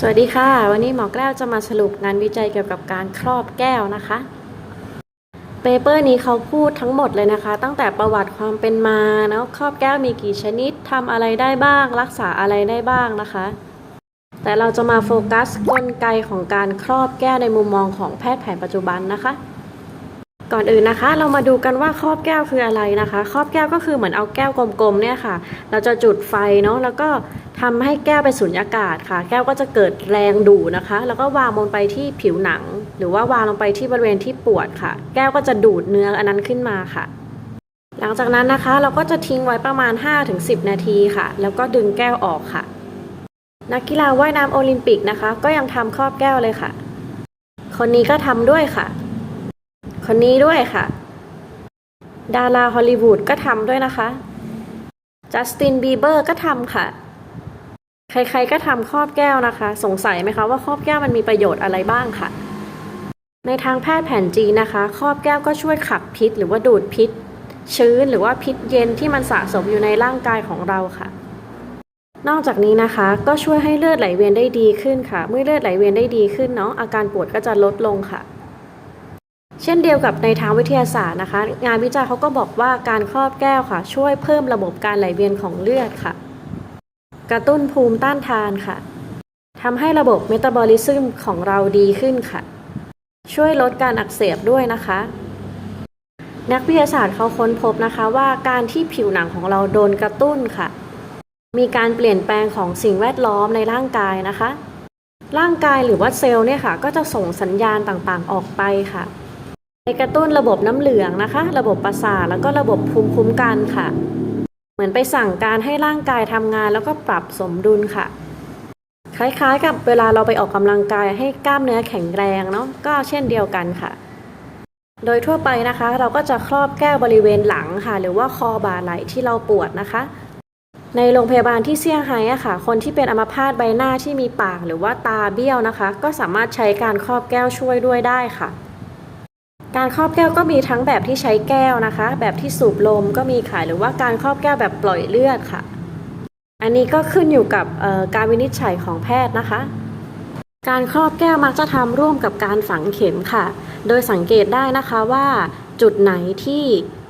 สวัสดีค่ะ วันนี้หมอแก้วจะมาสรุปงานวิจัยเกี่ยวกับการครอบแก้วนะคะเปเปอร์นี้เขาพูดทั้งหมดเลยนะคะ ตั้งแต่ประวัติความเป็นมาเนาะครอบแก้วมีกี่ชนิดทำอะไรได้บ้าง รักษาอะไรได้บ้างนะคะ แต่เราจะมาโฟกัสกลไกของการครอบแก้วในมุมมองของแพทย์แผนปัจจุบันนะคะ ก่อนอื่นนะคะ เรามาดูกันว่าครอบแก้วคืออะไรนะคะ ครอบแก้วก็คือเหมือนเอาแก้วกลมๆเนี่ยค่ะ เราจะจุดไฟเนาะแล้วก็ทำให้แก้วไปสุญญากาศค่ะ แก้วก็จะเกิดแรงดูดนะคะ แล้วก็วางลงไปที่ผิวหนัง หรือว่าวางลงไปที่บริเวณที่ปวดค่ะ แก้วก็จะดูดเนื้ออันนั้นขึ้นมาค่ะ หลังจากนั้นนะคะเราก็จะทิ้งไว้ประมาณ 5-10 นาทีค่ะ แล้วก็ดึงแก้วออกค่ะ นักกีฬาว่ายน้ำโอลิมปิกนะคะ ก็ยังทำครอบแก้วเลยค่ะ คนนี้ก็ทำด้วยค่ะ คนนี้ด้วยค่ะ ดาราฮอลลีวูดก็ทำด้วยนะคะ จัสตินบีเบอร์ก็ทำค่ะ ใครๆก็ทำครอบแก้วนะคะ สงสัยไหมคะว่าครอบแก้วมันมีประโยชน์อะไรบ้างค่ะ ในทางแพทย์แผนจีนนะคะ ครอบแก้วก็ช่วยขับพิษ หรือว่าดูดพิษ ชื้นหรือว่าพิษเย็นที่มันสะสมอยู่ในร่างกายของเราค่ะนอกจากนี้นะคะก็ช่วยให้เลือดไหลเวียนได้ดีขึ้นค่ะ เมื่อเลือดไหลเวียนได้ดีขึ้นเนาะอาการปวดก็จะลดลงค่ะ เช่นเดียวกับในทางวิทยาศาสตร์นะคะ งานวิจัยเขาก็บอกว่าการครอบแก้วค่ะ ช่วยเพิ่มระบบการไหลเวียนของเลือดค่ะ กระตุ้นภูมิต้านทานค่ะทำให้ระบบเมตาบอลิซึมของเราดีขึ้นค่ะ ช่วยลดการอักเสบด้วยนะคะ นักวิทยาศาสตร์เขาค้นพบนะคะว่าการที่ผิวหนังของเราโดนกระตุ้นค่ะ มีการเปลี่ยนแปลงของสิ่งแวดล้อมในร่างกายนะคะ ร่างกายหรือว่าเซลล์เนี่ยค่ะ ก็จะส่งสัญญาณต่างๆออกไปค่ะ ไปกระตุ้นระบบน้ำเหลืองนะคะ ระบบประสาทแล้วก็ระบบภูมิคุ้มกันค่ะ เหมือนไปสั่งการให้ร่างกายทำงานแล้วก็ปรับสมดุลค่ะ คล้ายๆ กับเวลาเราไปออกกำลังกายให้กล้ามเนื้อแข็งแรงเนาะก็เช่นเดียวกันค่ะ โดยทั่วไปนะคะ เราก็จะครอบแก้วบริเวณหลังค่ะ หรือว่าคอบ่าไหล่ที่เราปวดนะคะ ในโรงพยาบาลที่เซี่ยงไฮ้อะค่ะ คนที่เป็นอัมพาตใบหน้าที่มีปากหรือว่าตาเบี้ยวนะคะ ก็สามารถใช้การครอบแก้วช่วยด้วยได้ค่ะ การครอบแก้วก็มีทั้งแบบที่ใช้แก้วนะคะ แบบที่สูบลมก็มีขายหรือว่าการครอบแก้วแบบปล่อยเลือดค่ะ อันนี้ก็ขึ้นอยู่กับการวินิจฉัยของแพทย์นะคะ การครอบแก้วมักจะทำร่วมกับการฝังเข็มค่ะ โดยสังเกตได้นะคะว่าจุดไหนที่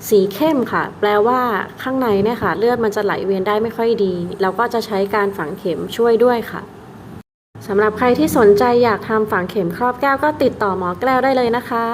สีเข้มค่ะ แปลว่าข้างในเนี่ยค่ะ เลือดมันจะไหลเวียนได้ไม่ค่อยดี เราก็จะใช้การฝังเข็มช่วยด้วยค่ะสำหรับใครที่สนใจอยากทำฝังเข็มครอบแก้วก็ติดต่อหมอแก้วได้เลยนะคะ